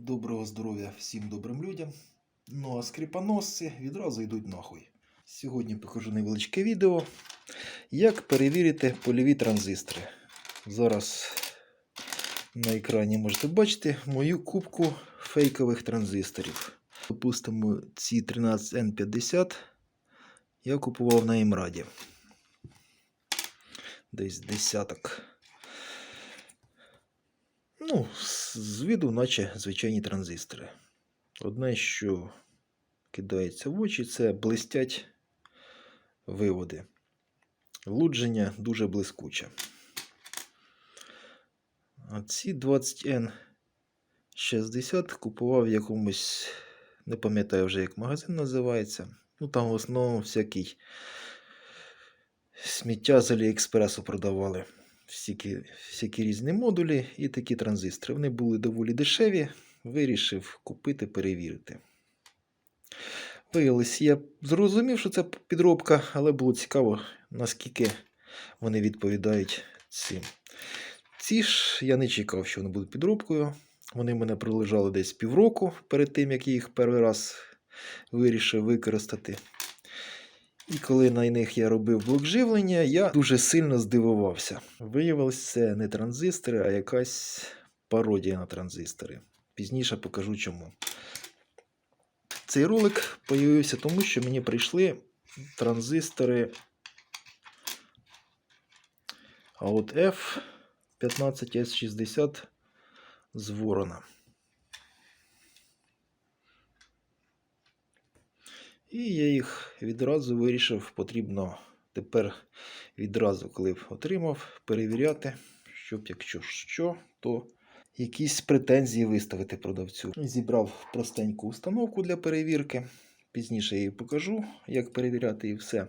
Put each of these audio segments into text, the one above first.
Доброго здоров'я всім добрим людям. Ну а скріпоносці відразу йдуть нахуй. Сьогодні покажу невеличке відео, як перевірити польові транзистори. Зараз на екрані можете бачити мою кубку фейкових транзисторів. Допустимо, ці 13N50 я купував на Імраді. Десь десяток. Ну, з- виду, наче звичайні транзистори. Одне, що кидається в очі, це блистять виводи. Лудження дуже блискуче. А ці 20N60 купував в якомусь, не пам'ятаю вже, як магазин називається. Ну, там в основному всякий сміття з Аліекспресу продавали всякі, всякі різні модулі і такі транзистори. Вони були доволі дешеві. Вирішив купити, перевірити. Виявилось, я зрозумів, що це підробка, але було цікаво, наскільки вони відповідають цим. Ці ж я не чекав, що вони будуть підробкою. Вони мене пролежали десь півроку перед тим, як я їх перший раз вирішив використати. І коли на них я робив блок живлення, я дуже сильно здивувався. Виявилось, це не транзистори, а якась пародія на транзистори. Пізніше покажу чому. Цей ролик появився тому, що мені прийшли транзистори от F15S60 з Ворона. І я їх відразу вирішив, потрібно тепер відразу, коли отримав, перевіряти, щоб якщо що, то якісь претензії виставити продавцю. Зібрав простеньку установку для перевірки. Пізніше я її покажу, як перевіряти і все.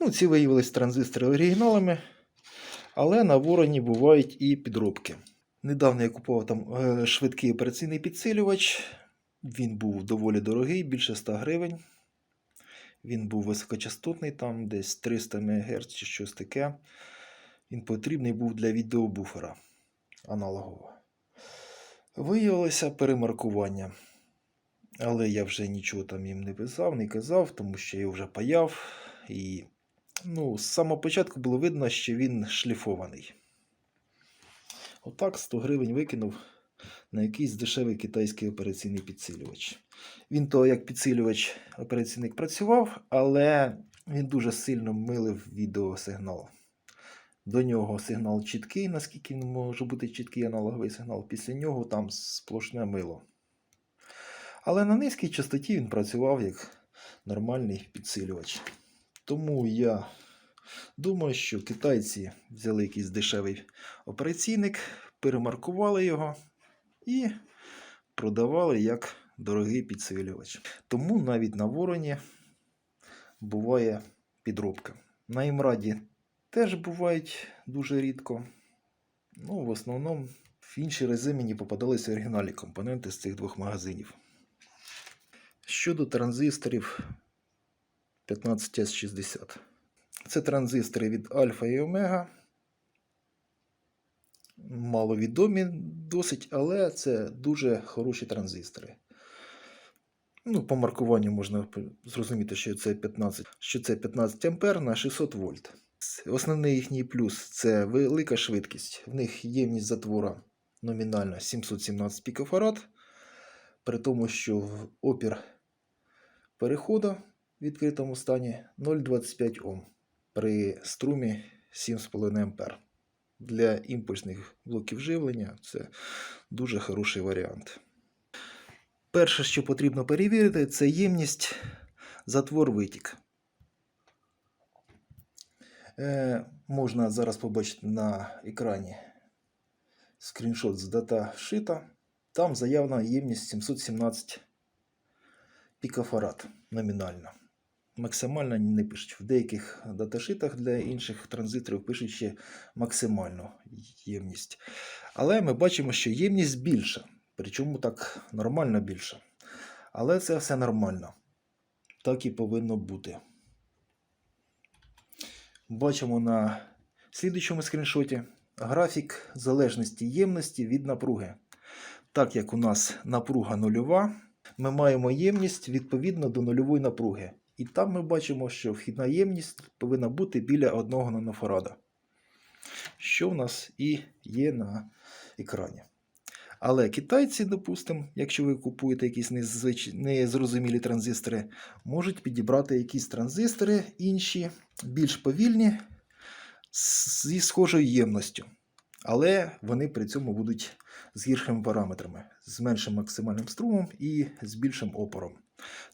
Ну, ці виявились транзистори оригіналами, але на вороні бувають і підробки. Недавно я купував там е, швидкий операційний підсилювач. Він був доволі дорогий, більше 100 гривень. Він був високочастотний, там десь 300 МГц чи щось таке. Він потрібний був для відеобуфера аналогового. Виявилося перемаркування. Але я вже нічого там їм не писав, не казав, тому що я вже паяв. І ну, з самого початку було видно, що він шліфований. Отак 100 гривень викинув на якийсь дешевий китайський операційний підсилювач. Він то як підсилювач операційник працював, але він дуже сильно милив відеосигнал. До нього сигнал чіткий, наскільки він може бути чіткий аналоговий сигнал. Після нього там сплошне мило. Але на низькій частоті він працював як нормальний підсилювач. Тому я думаю, що китайці взяли якийсь дешевий операційник, перемаркували його і продавали як дорогий підсилювач. Тому навіть на вороні буває підробка. На імраді теж бувають дуже рідко. Ну, в основному в інші рази мені попадалися оригінальні компоненти з цих двох магазинів. Щодо транзисторів 15S60. Це транзистори від Альфа і Омега. Маловідомі досить, але це дуже хороші транзистори. Ну, по маркуванню можна зрозуміти, що це 15, що це 15 ампер на 600 вольт. Основний їхній плюс це велика швидкість. В них ємність затвора номінальна 717 пікофарад, при тому, що опір переходу в відкритому стані 0,25 Ом при струмі 7,5 ампер. Для імпульсних блоків живлення це дуже хороший варіант. Перше, що потрібно перевірити, це ємність затвор витік. Е, можна зараз побачити на екрані скріншот з даташита. Там заявлена ємність 717 пікофарад номінально. Максимально не пишуть. В деяких даташитах для інших транзисторів пишуть ще максимальну ємність. Але ми бачимо, що ємність більша. Причому так нормально більше. Але це все нормально. Так і повинно бути. Бачимо на слідуючому скріншоті графік залежності ємності від напруги. Так як у нас напруга нульова, ми маємо ємність відповідно до нульової напруги. І там ми бачимо, що вхідна ємність повинна бути біля 1 нанофарада, що в нас і є на екрані. Але китайці, допустимо, якщо ви купуєте якісь незвич... незрозумілі транзистори, можуть підібрати якісь транзистори інші, більш повільні, зі схожою ємністю. Але вони при цьому будуть з гіршими параметрами, з меншим максимальним струмом і з більшим опором.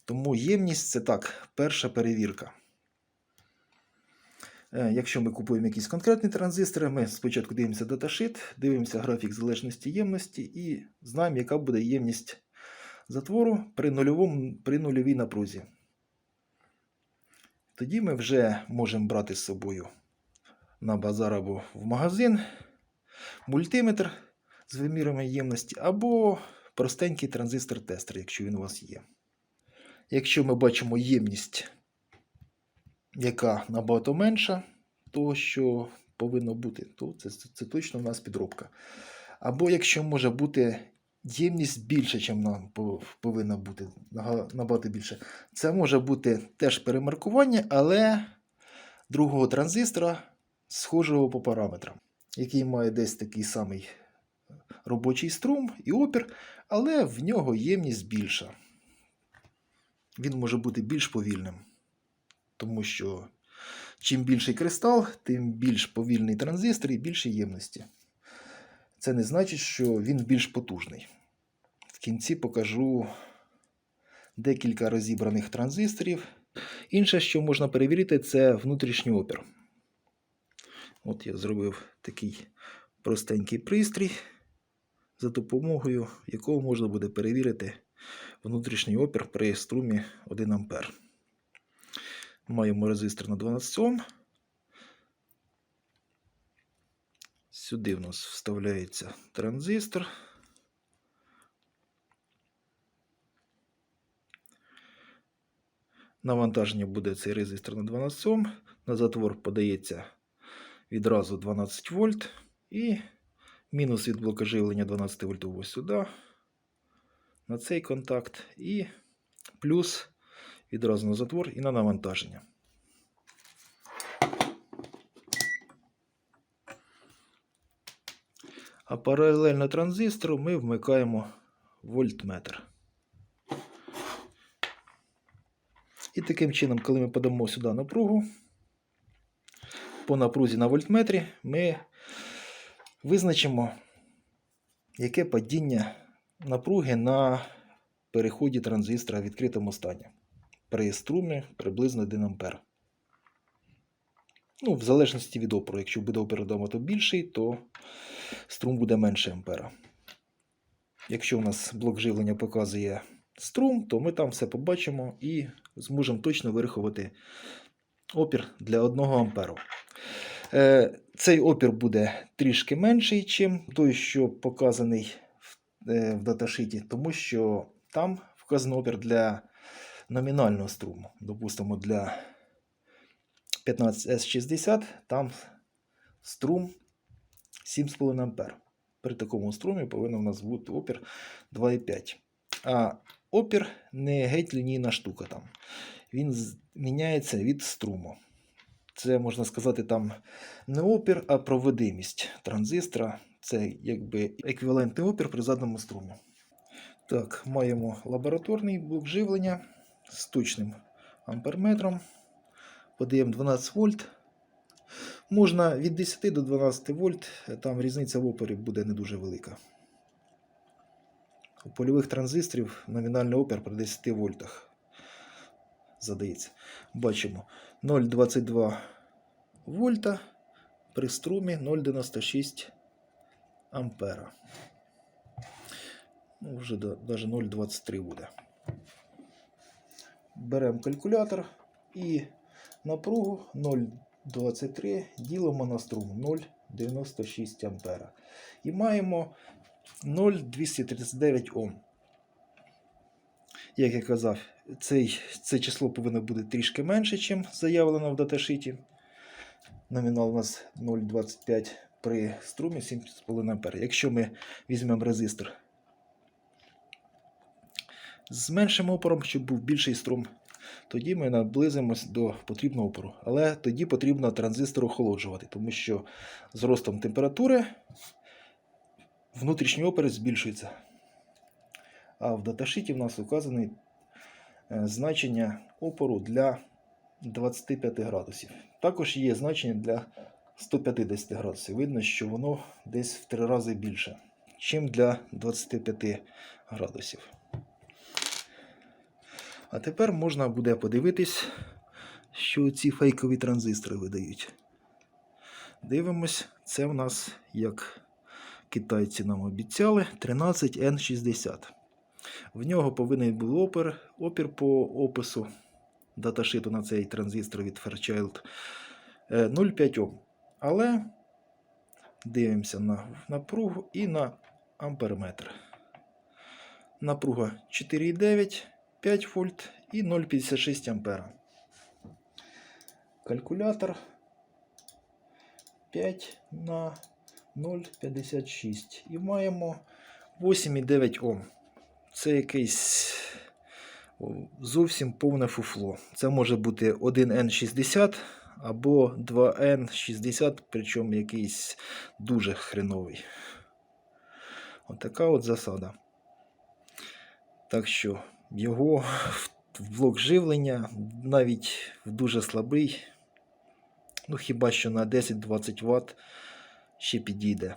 Тому ємність це так, перша перевірка. Е, Якщо ми купуємо якісь конкретні транзистори, ми спочатку дивимося даташит, дивимося графік залежності ємності і знаємо, яка буде ємність затвору при, нульовому, при нульовій напрузі. Тоді ми вже можемо брати з собою на базар або в магазин мультиметр з вимірами ємності, або простенький транзистор-тестер, якщо він у вас є. Якщо ми бачимо ємність, яка набагато менша, то що повинно бути, то це, це, це точно у нас підробка. Або якщо може бути ємність більше, ніж нам пов- повинна бути, набагато більше, це може бути теж перемаркування, але другого транзистора, схожого по параметрам, який має десь такий самий робочий струм і опір, але в нього ємність більша. Він може бути більш повільним, тому що чим більший кристал, тим більш повільний транзистор і більше ємності. Це не значить, що він більш потужний. В кінці покажу декілька розібраних транзисторів. Інше, що можна перевірити, це внутрішній опір. От я зробив такий простенький пристрій, за допомогою якого можна буде перевірити внутрішній опір при струмі 1 А. Маємо резистор на 12 Ом. Сюди в нас вставляється транзистор. Навантаження буде цей резистор на 12 Ом. На затвор подається відразу 12 вольт. І мінус від блока живлення 12 вольтового сюди. На цей контакт. І плюс відразу на затвор і на навантаження. А паралельно транзистору ми вмикаємо вольтметр. І таким чином, коли ми подамо сюди напругу, по напрузі на вольтметрі ми визначимо, яке падіння напруги на переході транзистора в відкритому стані при струмі приблизно 1 А. Ну, в залежності від опору. Якщо буде опір то більший, то струм буде менше ампера. Якщо у нас блок живлення показує струм, то ми там все побачимо і зможемо точно вирахувати опір для 1 амперу. Е, Цей опір буде трішки менший, ніж той, що показаний е, в даташиті, тому що там вказано опір для номінального струму. Допустимо, для 15S60 там струм 7,5 А. При такому струмі повинен у нас бути опір 2,5. А опір не геть лінійна штука там. Він міняється від струму. Це можна сказати там не опір, а проводимість транзистора. Це якби еквівалентний опір при заданому струмі. Так, маємо лабораторний блок живлення з точним амперметром. Подаємо 12 вольт. Можна від 10 до 12 вольт, там різниця в опорі буде не дуже велика. У польових транзисторів номінальний опір при 10 вольтах задається. Бачимо 0,22 вольта при струмі 0,96 ампера. Ну, вже навіть 0,23 буде. Беремо калькулятор і напругу 0,23 ділимо на струм 0,96 ампера. І маємо 0,239 Ом. Як я казав, цей, це число повинно бути трішки менше, ніж заявлено в даташиті. Номінал у нас 0,25 при струмі 7,5 А. Якщо ми візьмемо резистор з меншим опором, щоб був більший струм. Тоді ми наблизимось до потрібного опору. Але тоді потрібно транзистор охолоджувати, тому що з ростом температури внутрішній опір збільшується. А в даташиті в нас указані е, значення опору для 25 градусів. Також є значення для 150 градусів. Видно, що воно десь в три рази більше, ніж для 25 градусів. А тепер можна буде подивитись, що ці фейкові транзистори видають. Дивимось, це в нас, як китайці нам обіцяли, 13N60. В нього повинен був опір, опір по опису даташиту на цей транзистор від Fairchild е, 0,5 Ом. Але дивимося на напругу і на амперметр. Напруга 4,9, 5 вольт і 0,56 ампера. Калькулятор 5 на 0,56. І маємо 8,9 Ом. Це якийсь зовсім повне фуфло. Це може бути 1N60 або 2N60, причому якийсь дуже хреновий. Отака от засада. Так що його в- блок живлення навіть в дуже слабий. Ну, хіба що на 10-20 Вт ще підійде.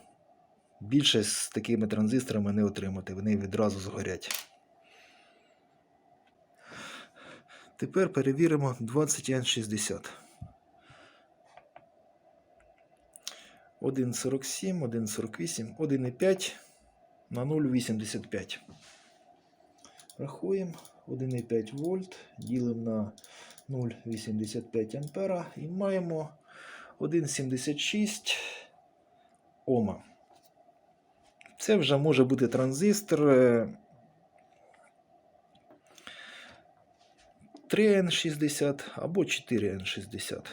Більше з такими транзисторами не отримати, вони відразу згорять. Тепер перевіримо 20N60. 1,47, 1,48, 1,5 на 0,85. Рахуємо 1,5 вольт, ділимо на 0,85 ампера і маємо 1,76 Ома. Це вже може бути транзистор е, 3N60 або 4N60.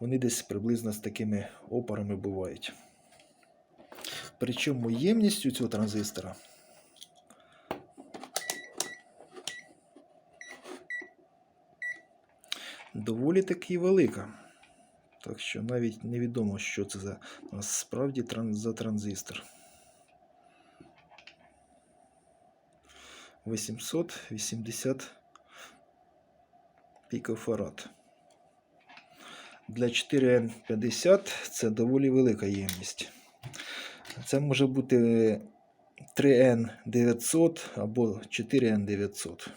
Вони десь приблизно з такими опорами бувають. Причому ємність у цього транзистора доволі таки велика. Так що навіть невідомо, що це за насправді за транзистор. 880 пікофарад. Для 4N50 це доволі велика ємність. Це може бути 3N900 або 4N900.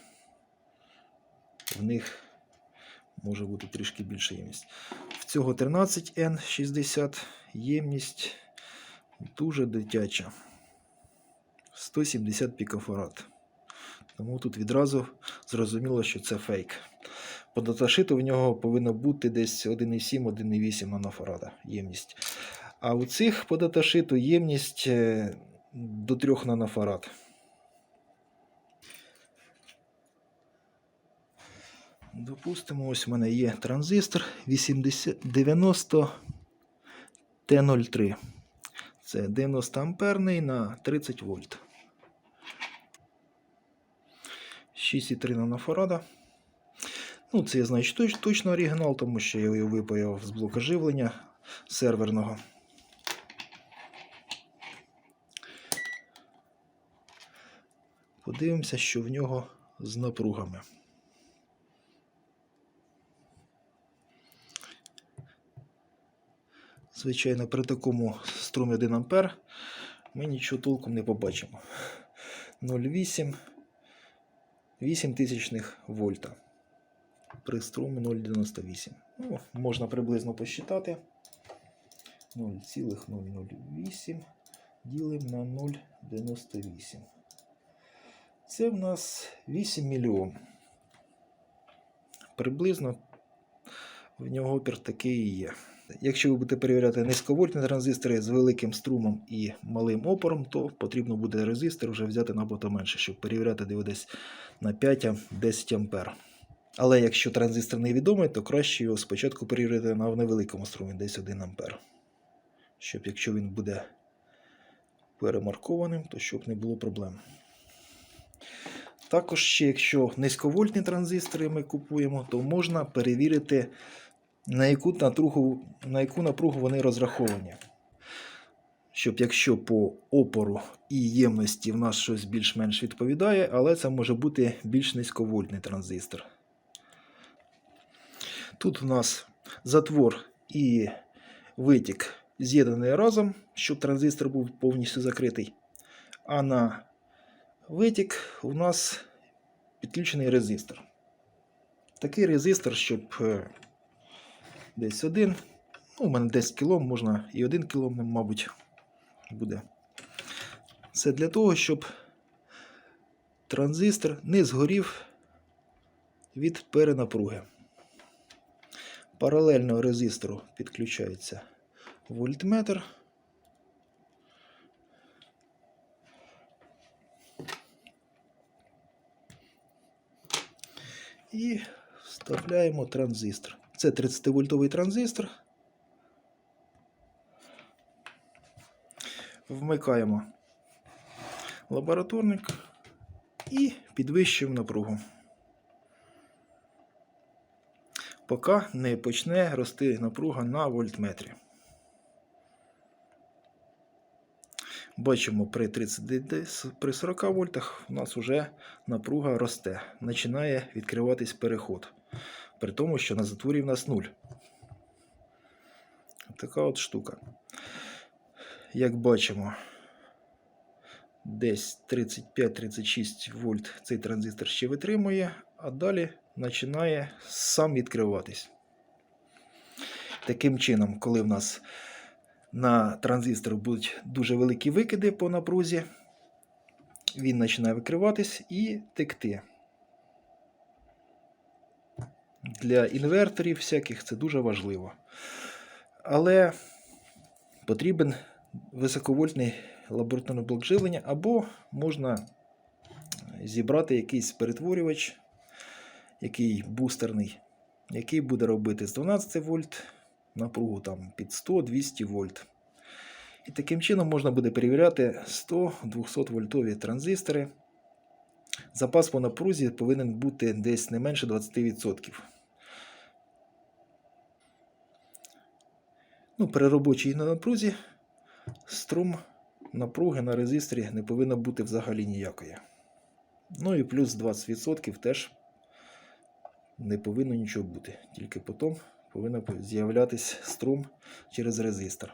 В них може бути трішки більша ємність. В цього 13N60 ємність дуже дитяча. 170 пікофарад. Тому тут відразу зрозуміло, що це фейк. По даташиту в нього повинно бути десь 1,7-1,8 нанофарада ємність. А у цих по даташиту ємність е, до 3 нанофарад. Допустимо, ось в мене є транзистор 80, 90 Т03. Це 90 амперний на 30 вольт. 6,3 нанофарада. Ну, це я знаю точ- точно оригінал, тому що я його випаяв з блока живлення серверного. Подивимося, що в нього з напругами. Звичайно, при такому струмі 1 А ми нічого толком не побачимо. 0,8 8 тисячних вольта при струмі 0,98. Ну, можна приблизно посчитати. 0,008 ділимо на 0,98. Це в нас 8 мільйон. Приблизно в нього опір такий і є. Якщо ви будете перевіряти низьковольтні транзистори з великим струмом і малим опором, то потрібно буде резистор вже взяти набагато менше, щоб перевіряти де десь на 5-10 ампер. Але якщо транзистор невідомий, то краще його спочатку перевірити на невеликому струмі, десь 1 ампер. Щоб якщо він буде перемаркованим, то щоб не було проблем. Також ще, якщо низьковольтні транзистори ми купуємо, то можна перевірити, на яку напругу, на яку напругу вони розраховані. Щоб якщо по опору і ємності в нас щось більш-менш відповідає, але це може бути більш низьковольтний транзистор. Тут у нас затвор і витік з'єднаний разом, щоб транзистор був повністю закритий. А на витік у нас підключений резистор. Такий резистор, щоб е, десь один, ну, у мене 10 кОм, можна і 1 кОм, мабуть, буде. Це для того, щоб транзистор не згорів від перенапруги. Паралельно резистору підключається вольтметр. І вставляємо транзистор. Це 30-вольтовий транзистор. Вмикаємо лабораторник і підвищуємо напругу. Поки не почне рости напруга на вольтметрі. Бачимо, при 30 при 40 вольтах у нас вже напруга росте. Починає відкриватись переход. При тому, що на затворі в нас 0. Така от штука. Як бачимо, десь 35-36 вольт цей транзистор ще витримує, а далі починає сам відкриватись. Таким чином, коли в нас на транзистор будуть дуже великі викиди по напрузі, він починає викриватись і текти. Для інверторів всяких це дуже важливо. Але потрібен високовольтний лабораторний блок живлення, або можна зібрати якийсь перетворювач, який бустерний, який буде робити з 12 вольт напругу там під 100-200 вольт. І таким чином можна буде перевіряти 100-200 вольтові транзистори. Запас по напрузі повинен бути десь не менше 20%. Ну, При робочій напрузі струм напруги на резисторі не повинно бути взагалі ніякої. Ну і плюс 20% теж не повинно нічого бути. Тільки потім повинен з'являтися струм через резистор.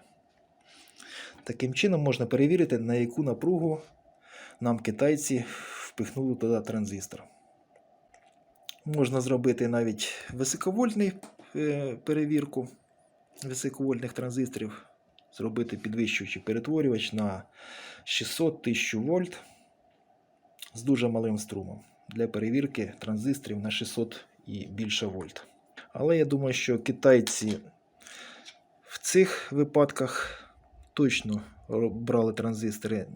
Таким чином можна перевірити, на яку напругу нам китайці впихнули туди транзистор. Можна зробити навіть високовольтний е, перевірку високовольтних транзисторів, зробити підвищуючий перетворювач на 600-1000 вольт з дуже малим струмом для перевірки транзисторів на 600 і більше вольт. Але я думаю, що китайці в цих випадках точно брали транзистори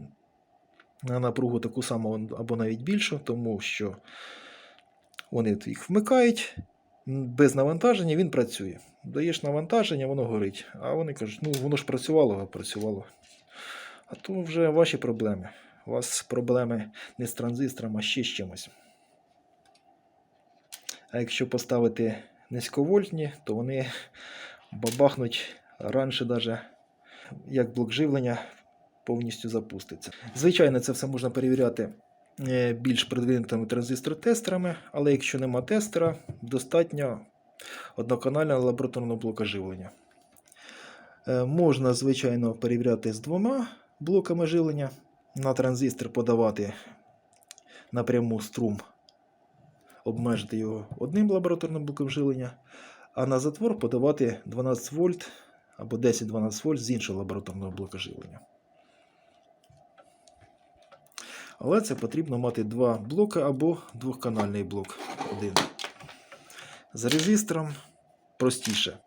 на напругу таку саму або навіть більшу, тому що вони їх вмикають. Без навантаження він працює. Даєш навантаження, воно горить. А вони кажуть, ну воно ж працювало, працювало. А то вже ваші проблеми. У вас проблеми не з транзистором, а ще з чимось. А якщо поставити низьковольтні, то вони бабахнуть раніше, даже, як блок живлення повністю запуститься. Звичайно, це все можна перевіряти е, більш продвинутими транзистор-тестерами, але якщо нема тестера, достатньо одноканального лабораторного блока живлення. Е, Можна, звичайно, перевіряти з двома блоками живлення. На транзистор подавати напряму струм обмежити його одним лабораторним блоком живлення, а на затвор подавати 12 вольт або 10-12 вольт з іншого лабораторного блока живлення. Але це потрібно мати два блоки або двохканальний блок. Один. З резистором простіше.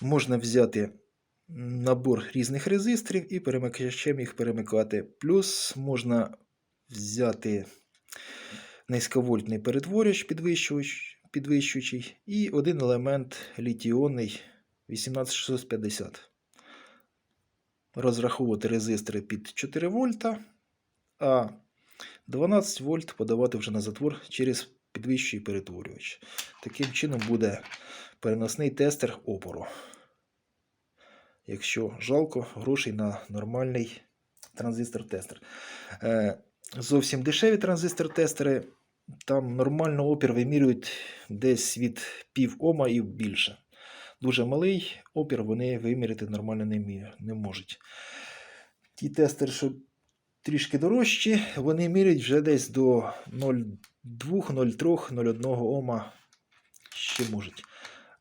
Можна взяти набор різних резисторів і перемикачем їх перемикати. Плюс можна взяти низьковольтний перетворювач підвищувач, підвищуючий і один елемент літіонний 18650. Розраховувати резистори під 4 вольта, а 12 вольт подавати вже на затвор через підвищуючий перетворювач. Таким чином буде переносний тестер опору. Якщо жалко грошей на нормальний транзистор-тестер. Е, Зовсім дешеві транзистор-тестери, там нормально опір вимірюють десь від пів ома і більше. Дуже малий опір вони виміряти нормально не можуть. Ті тестери, що трішки дорожчі, вони міряють вже десь до 0,2, 0,3, 0,1 ома ще можуть.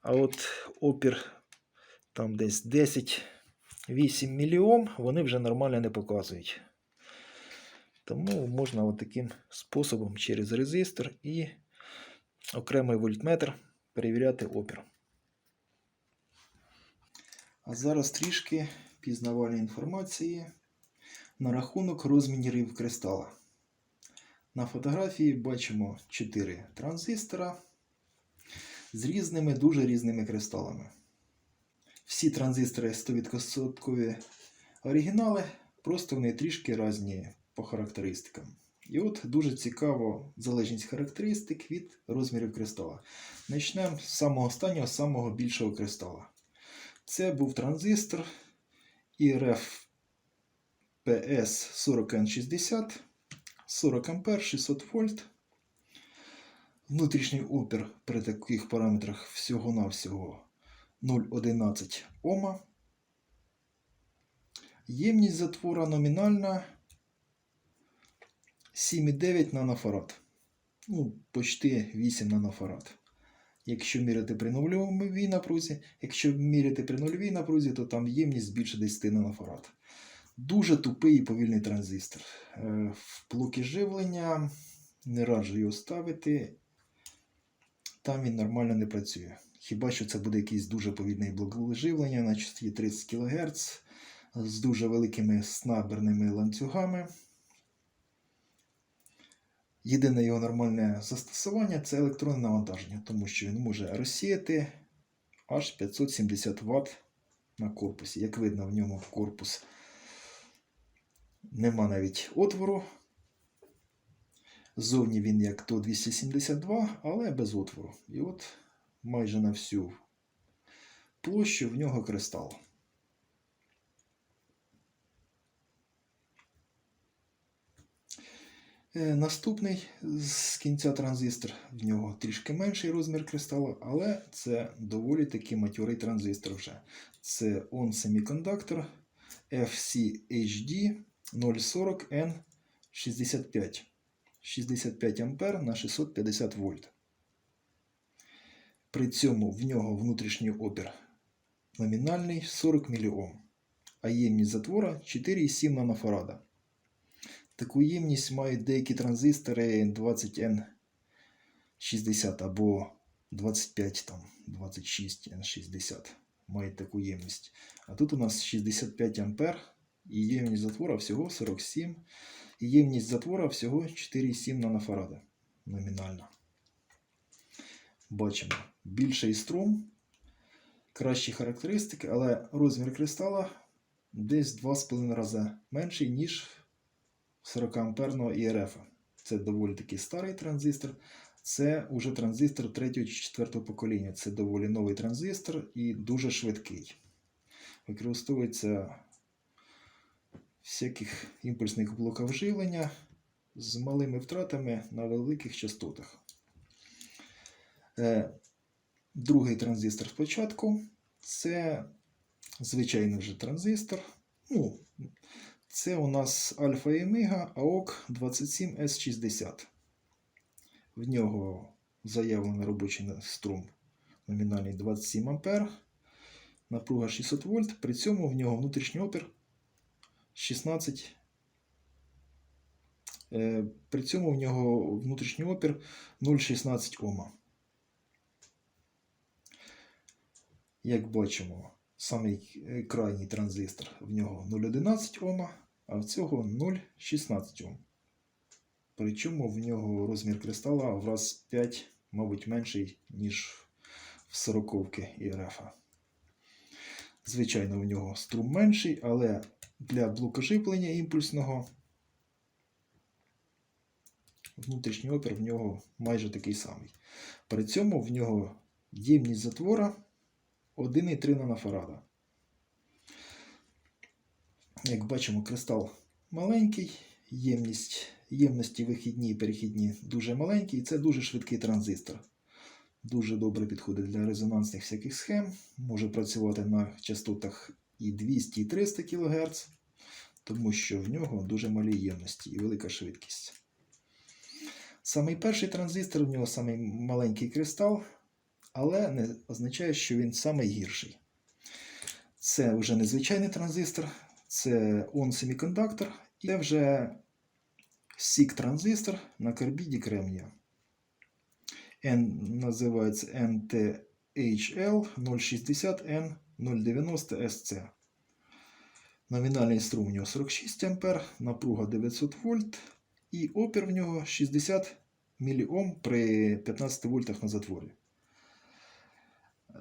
А от опір там десь 10 8 мільйом, вони вже нормально не показують. Тому можна от таким способом через резистор і окремий вольтметр перевіряти опір. А зараз трішки пізнавальної інформації на рахунок розмірів кристала. На фотографії бачимо 4 транзистора з різними, дуже різними кристалами. Всі транзистори 100% оригінали, просто вони трішки різні по характеристикам. І от дуже цікаво залежність характеристик від розмірів кристала. Почнемо з самого останнього, самого більшого кристала. Це був транзистор IRF PS 40N60, 40 А, 600 вольт. Внутрішній опір при таких параметрах всього-навсього 0,11 Ома. Ємність затвора номінальна 7,9 нанофарад. Ну, почти 8 нанофарад. Якщо міряти при нульовій напрузі, якщо міряти при нульовій напрузі, то там ємність більше 10 нанофарад. Дуже тупий і повільний транзистор. В блоки живлення не раджу його ставити. Там він нормально не працює. Хіба що це буде якийсь дуже повільний блок живлення на частоті 30 кГц з дуже великими снаберними ланцюгами. Єдине його нормальне застосування це електронне навантаження, тому що він може розсіяти аж 570 Вт на корпусі. Як видно, в ньому корпус нема навіть отвору. Ззовні він як то 272, але без отвору. І от майже на всю площу в нього кристал. Е, Наступний з кінця транзистор, в нього трішки менший розмір кристалу, але це доволі таки матюрий транзистор вже. Це On Semiconductor FCHD 040N65. 65 ампер на 650 вольт. При цьому в нього внутрішній опір номінальний 40 мільйом, а ємність затвора 4,7 нанофарада. Таку ємність мають деякі транзистори 20N60 або 25 там, 26N60 мають таку ємність. А тут у нас 65 ампер і ємність затвора всього 47. І ємність затвора всього 4,7 нанофарада номінально. Бачимо більший струм, кращі характеристики, але розмір кристала десь 2,5 рази менший, ніж 40 амперного ІРФ. Це доволі таки старий транзистор. Це уже транзистор 3 чи 4 покоління. Це доволі новий транзистор і дуже швидкий. Використовується всяких імпульсних блоках живлення з малими втратами на великих частотах. Е, Другий транзистор спочатку це звичайний вже транзистор. Ну, це у нас Альфа і Омега AOC 27S60. В нього заявлений робочий струм номінальний 27 А, напруга 600 вольт, при цьому в нього внутрішній опір 16. Е, При цьому в нього внутрішній опір 0,16 Ома. Як бачимо, самий е, крайній транзистор в нього 0,11 Ома, а в цього 0,16 Ом. Причому в нього розмір кристала в раз 5, мабуть, менший, ніж в 40-ки ІРФ. Звичайно, в нього струм менший, але для блока блокожиплення імпульсного внутрішній опір в нього майже такий самий. При цьому в нього ємність затвора 1,3 нанофарада. Як бачимо, кристал маленький, ємність, ємності вихідні і перехідні дуже маленькі, і це дуже швидкий транзистор. Дуже добре підходить для резонансних всяких схем. Може працювати на частотах і 200, і 300 кГц, тому що в нього дуже малі ємності і велика швидкість. Самий перший транзистор, в нього самий маленький кристал, але не означає, що він самий гірший. Це вже не звичайний транзистор, це он семікондуктор, і це вже сік транзистор на карбіді кремнія. N називається NTHL 060N 090 SC. Номінальний струм у нього 46 А, напруга 900 вольт і опір в нього 60 мОм при 15 вольтах на затворі.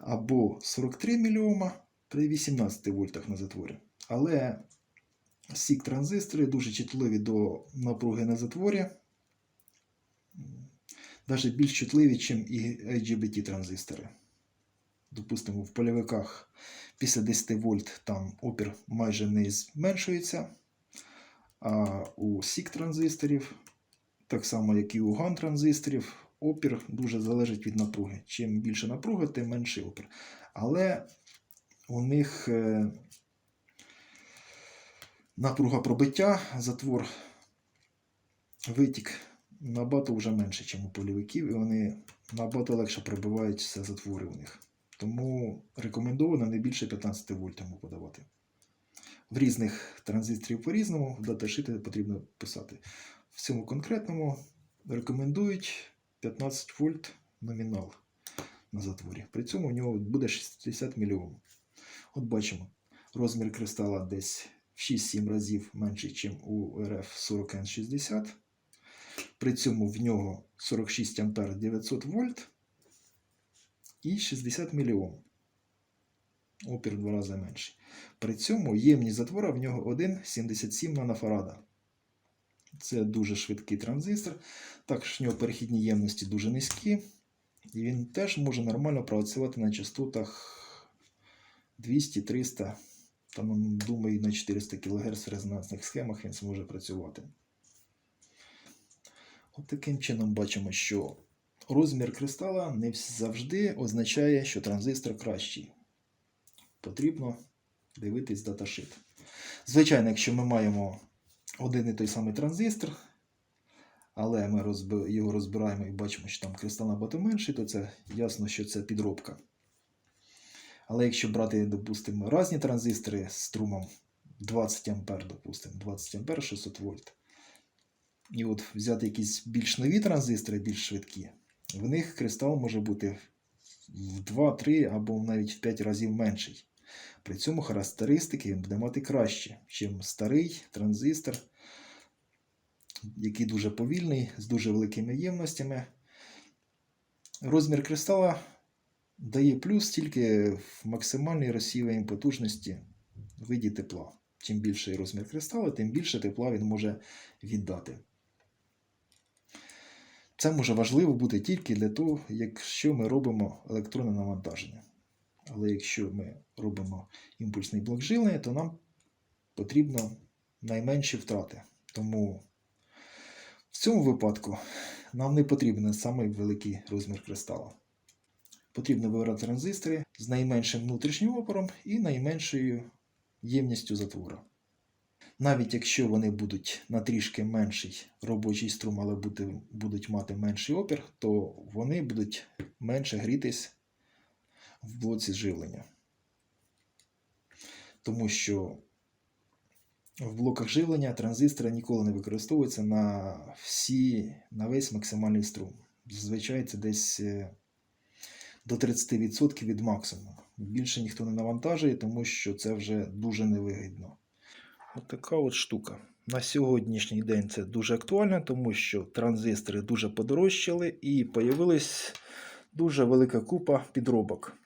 Або 43 мОм при 18 вольтах на затворі. Але сік транзистори дуже чутливі до напруги на затворі навіть більш чутливі, ніж і IGBT транзистори. Допустимо, в польовиках після 10 вольт там опір майже не зменшується, а у сік транзисторів, так само як і у ган транзисторів, опір дуже залежить від напруги. Чим більше напруга, тим менший опір. Але у них е, напруга пробиття, затвор, витік набагато вже менше, ніж у польовиків, і вони набагато легше пробиваються затвори у них. Тому рекомендовано не більше 15 вольт йому подавати. В різних транзисторів по-різному, в даташити потрібно писати. В цьому конкретному рекомендують 15 вольт номінал на затворі. При цьому у нього буде 60 мільйон. От бачимо, розмір кристала десь в 6-7 разів менший, ніж у RF 40N60. При цьому в нього 46 ампер 900 вольт і 60 мільйон. Опір в два рази менший. При цьому ємність затвора в нього 1,77 нанофарада. Це дуже швидкий транзистор. Також в нього перехідні ємності дуже низькі. І він теж може нормально працювати на частотах 200-300, там, думаю, на 400 кГц в резонансних схемах він зможе працювати. От таким чином бачимо, що розмір кристала не завжди означає, що транзистор кращий. Потрібно дивитись даташит. Звичайно, якщо ми маємо один і той самий транзистор, але ми його розбираємо і бачимо, що там кристал набагато менший, то це ясно, що це підробка. Але якщо брати, допустимо, різні транзистори з струмом 20 А, допустимо, 20 А 600 вольт. І от взяти якісь більш нові транзистори, більш швидкі, в них кристал може бути в 2, 3 або навіть в 5 разів менший. При цьому характеристики він буде мати краще, ніж старий транзистор, який дуже повільний, з дуже великими ємностями. Розмір кристала дає плюс тільки в максимальній розсіюваній потужності виді тепла. Чим більший розмір кристала, тим більше тепла він може віддати. Це може важливо бути тільки для того, якщо ми робимо електронне навантаження. Але якщо ми робимо імпульсний блок живлення, то нам потрібно найменші втрати. Тому в цьому випадку нам не потрібен самий великий розмір кристала. Потрібно вибирати транзистори з найменшим внутрішнім опором і найменшою ємністю затвора. Навіть якщо вони будуть на трішки менший робочий струм, але бути, будуть мати менший опір, то вони будуть менше грітись в блоці живлення. Тому що в блоках живлення транзистори ніколи не використовуються на всі, на весь максимальний струм. Зазвичай це десь е, до 30% від максимуму. Більше ніхто не навантажує, тому що це вже дуже невигідно. От така от штука. На сьогоднішній день це дуже актуально, тому що транзистори дуже подорожчали і появилась дуже велика купа підробок.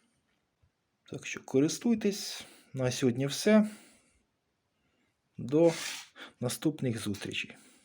Так що користуйтесь. На сьогодні все. До наступних зустрічей.